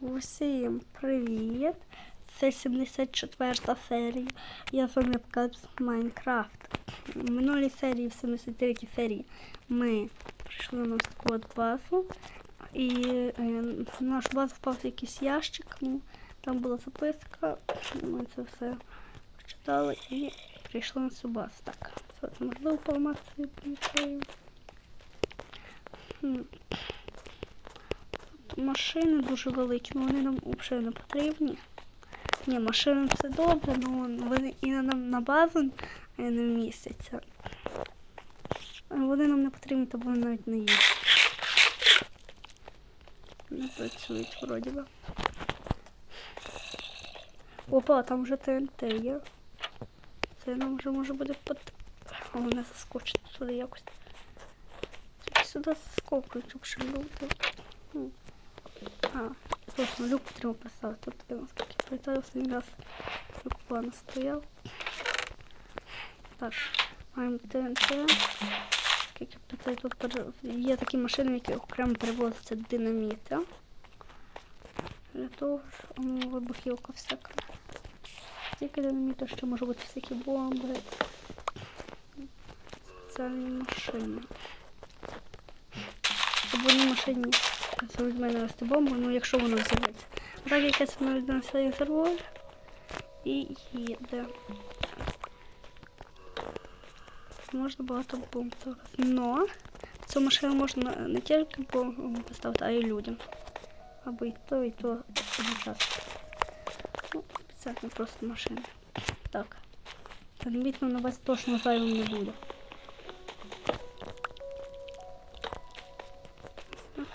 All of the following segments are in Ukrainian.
Усім привіт! Це 74 серія. Я з вами покажу Майнкрафт. В минулій серії, в 73 серії, ми прийшли на таку от базу. І е, в нашу базу впав якийсь ящик. Ну, там була записка. Ми це все прочитали і прийшли на цю базу. Так, це можливо поламати. Машини дуже великі, вони нам взагалі не потрібні. Ні, машини все добре, але вони і на нам на базу не вмістяться. А Вони нам не потрібні, то вони навіть не їздять. Не працюють вроді би. Опа, там вже ТНТ є. Це нам вже може буде под... Головне заскочити сюди якось. Сюди заскокують, щоб люди. Ну. А, точно, люк потрібно поставити. Тут я наскільки пам'ятаю, останній раз люк плана стояв. Так, маємо ТНТ. Скільки питаю, тут є такі машини, які окремо перевозяться динаміти. Для того, що ну, вибухівка всяка. Тільки динаміти, що може бути всякі бомби. Спеціальні машини. Щоб в одній машині зробить мене вести бомбу, ну якщо воно взірветься. Так як я це навіть на свій сервер і їде. Можна багато бомб зараз. Но цю машину можна не тільки бомбу поставити, а й людям. Або і то, і то одночасно. Ну, спеціально просто машина. Так. Лімітно на вас точно зайвим не буде.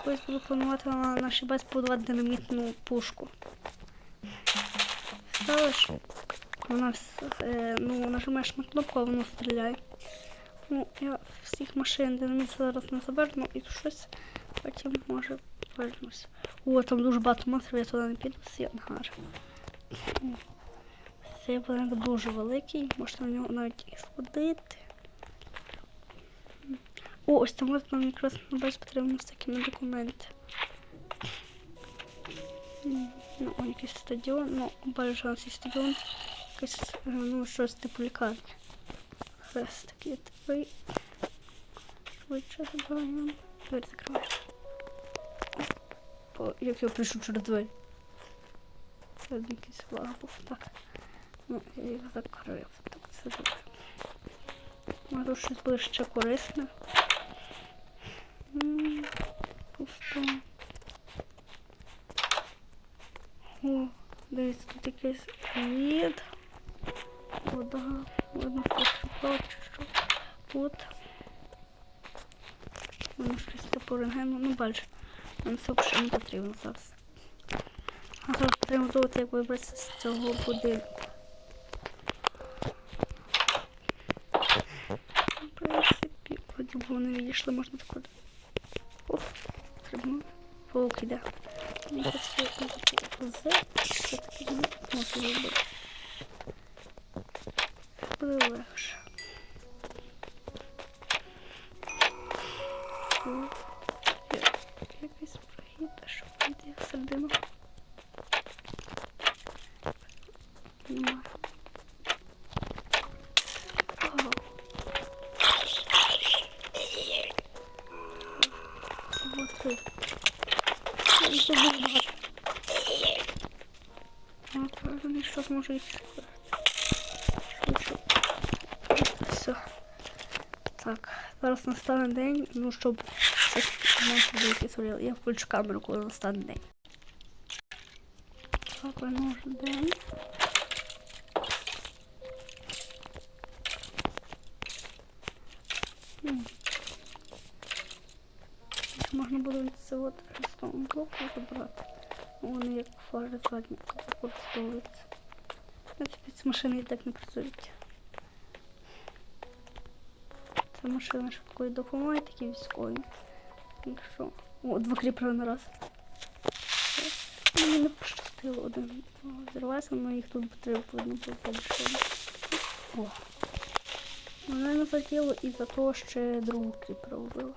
Колись буду планувати на нашій базі побудувати динамітну пушку. Ставиш, вона е, ну, нажимаєш на кнопку, а воно стріляє. Ну, я всіх машин динаміт зараз не заверну і щось потім може повернусь. О, там дуже багато монстрів, я туди не піду, всі ангар. Цей будинок дуже великий, можна в нього навіть і сходити. О, ось там нам якраз базі потрібно з такими документи. Ну, о, якийсь стадіон, ну, бажано цей стадіон, якийсь, е, ну, щось типу лікарні. Хрест такий типий. Швидше забираємо. Двері закриваємо. Як я прийшов через двері. Це якийсь флаг був. Так. Ну, я їх закрив. Так, це добре. Тут щось буде корисне. М, Пусто. О, дивіться, тут якийсь від. Вода. Видно, чи що. Тут. Воно щось типу рентгену. Ну, бачу. Нам це взагалі не потрібно зараз. А зараз потрібно думати, як вибратися з цього будинку. В принципі, вроді б вони відійшли, можна так от. Треба. Паук іде. Мені хочеться з все-таки не робити. Буде легше. О, я- Якийсь прохід, а що йде всередину. Немає. Вау. Вот ты. І ще дуже багато. А, Швидше. Все. Так, зараз настане день, ну щоб щось деякі згоріли. Я включу камеру, коли настане день. Так, воно вже день. Можна буде це от ростовим блоку забрати. Вони як фари задні використовуються. Принципі, ці машини і так не працюють. Це машина швидкої допомоги, такі військові. Якщо. О, два кріпера на раз. Мені не пощастило один зірвався, але їх тут видно було побільше. О. Мене не заділо і за того ще другу кріпера вбило.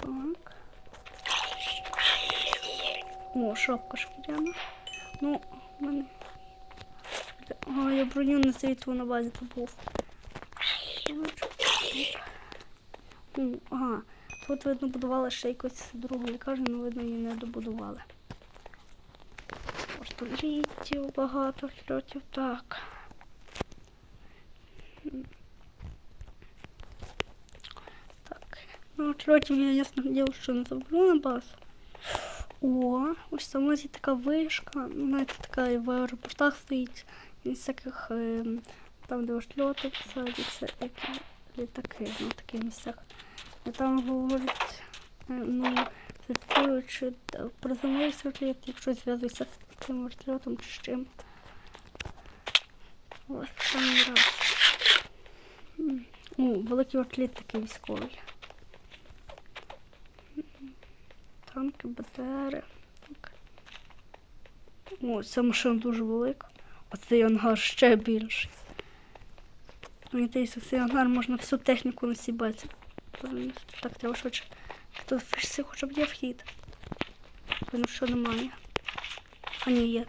Так. О, шапка шкіряна. Ну, в мене. А, я броню на світло на базі забув. Ну, Ага, тут видно будували ще якусь другу лікарню, але видно її не добудували. Століттів багато льотів. Так. Так. Ну, от льотів я ясно діло, що не заберу на базу. О, ось там є така вишка, ну, знаєте, така в аеропортах стоїть, і всяких ем, там, де ось льоти садяться, які літаки на таких місцях. І там говорять, е, ну, цитуючи, та, приземлився літ, якщо зв'язується з тим вертольотом чи з чим. Ось там раз. О, великий отліт такий військовий. Танки. Так. О, ця машина дуже велика. А цей ангар ще більший. Мені здається, в цей ангар можна всю техніку насібати. Так, треба швидше. Тут все хоча б є вхід. Ну що немає. А ні, є.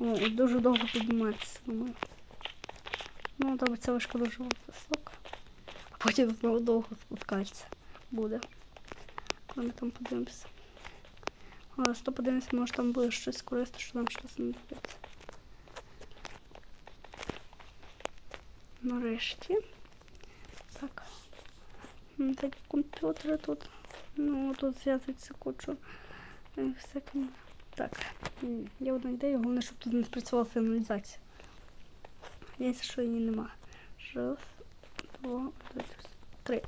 О, дуже довго підніматися. Ну, добре, ця вишка дуже висока. Потім знову довго спускатися буде. Коли ми там подивимося. Але сто подивимося, може там буде щось корисне, що нам щось не дивиться. Нарешті. Так. М, Так, комп'ютери тут. Ну, тут зв'язується кучу е. Так, м, є одна ідея, головне, щоб тут не спрацювала сигналізація. Ясно, що її нема. Раз, два, три.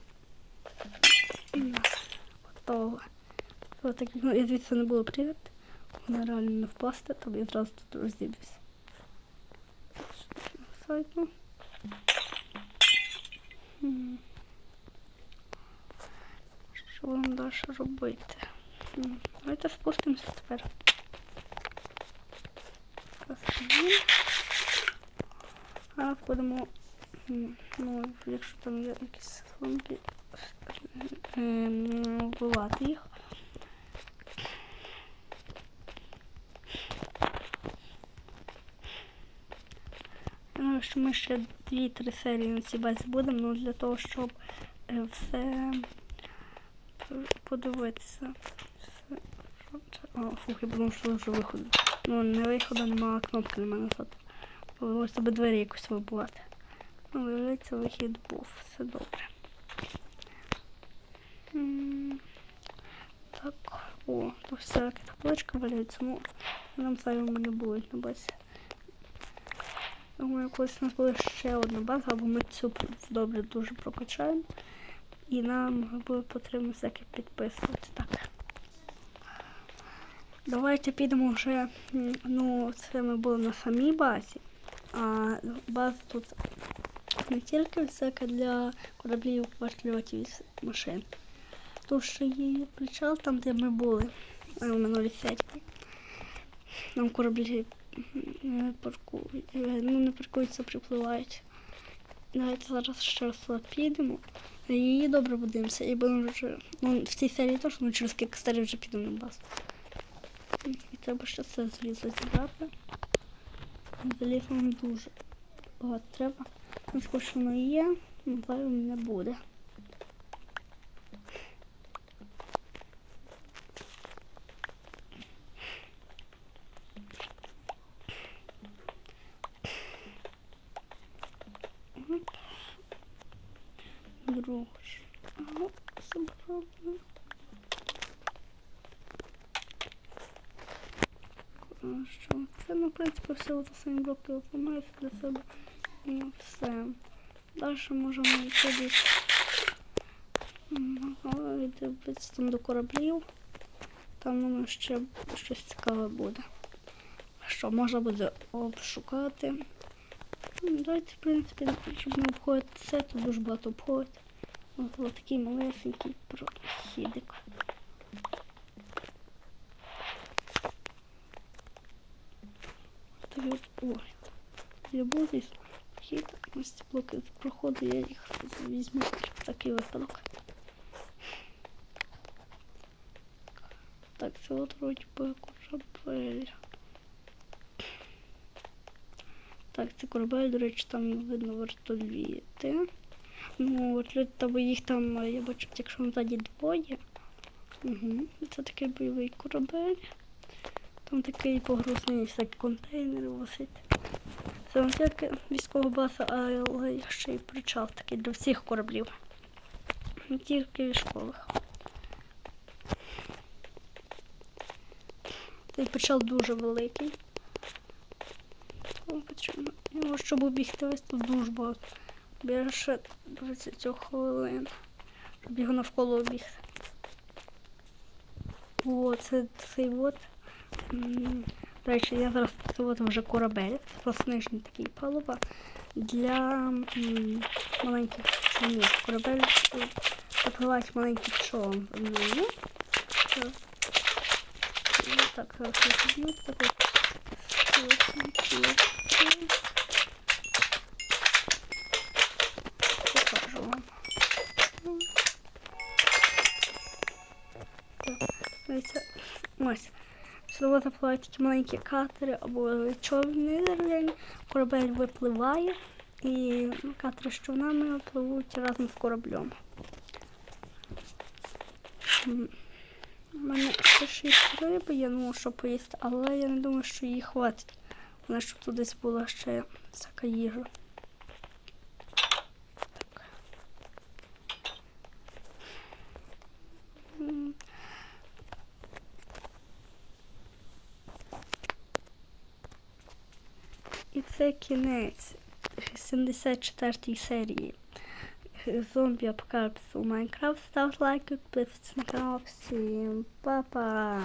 Готово. Ось так, ну, я звідси не було пригати. Вона реально не впасти, то я зразу тут розіб'юсь. Сайт, Що будемо далі робити? Давайте спустимося тепер. А будемо, ну, якщо там є якісь слонки, ем, вбивати їх. Ну, що ми ще дві-три серії на цій базі будемо, ну для того, щоб е, все подивитися. О, фух, я думав, що вже виходу. Ну, не виходу, немає кнопки на назад. Ось себе двері якось вибувати. Ну, виявляється, вихід був. Все добре. Так, о, тут всяка табличка валяється, ну, нам зайвими не будуть на базі. Думаю, колись у нас буде ще одна база, або ми цю добре дуже прокачаємо. І нам буде потрібно всяке підписувати. Так. Давайте підемо вже. Ну, це ми були на самій базі. А база тут не тільки всяка для кораблів, вертольотів і машин. Тут ще є причал там, де ми були е, в минулій серії. Нам кораблі не паркують. е, Ну, не паркуються, припливають. Давайте зараз ще раз підемо. Її добре подивимося. І будемо вже. Ну, в цій серії теж, ну через кілька серій вже підемо на базу. І треба ще це злізо зібрати. Залізо нам дуже багато треба. Хоч воно є, але не буде. Друж. Ага, забрала. Що? Це, ну, в принципі, все самі блоки виконуються для себе. І все. Далі можемо Дивитися там до кораблів. Там думаю, ще щось цікаве буде. Що можна буде обшукати. Ну, Давайте, в принципі, щоб не обходити це, тут дуже багато обходить. Ось ось такий малесенький прохідик. От, ой, я здесь. Ось ці блоки проходу, я їх візьму в такий випадок. Так, це от вроді би корабель. Так, це корабель, до речі, там видно вертоліти. Ну, вертоліт, там їх там, я бачу, якщо ззаді двоє. Угу. Це такий бойовий корабель. Там такий погрузний всякі контейнери висить. Це не тільки військова база, але ще й причал такий для всіх кораблів. Не тільки військових. Цей причал дуже великий. Тому його, щоб обігти весь тут дуже багато. Більше 20 хвилин, щоб його навколо обігти. О, це цей от. М, До речі, я зараз це вже корабель, просто нижній такий палуба для м, маленьких човнів. Корабель е, запливають маленький. Зараз. Ну, Так, зараз я підніму такий. Покажу вам. Так, ось. Сюди запливають такі маленькі катери або човни дерев'яні. Корабель випливає і катери з човнами пливуть разом з кораблем. У мене ще шість риби, я думаю, що поїсти, але я не думаю, що її хватить. Головне, щоб десь була ще всяка їжа. Так. М. І це кінець 74 серії зомбі апокаліпсу Майнкрафт. Ставте лайк, підписуйтесь на канал. Всім па-па!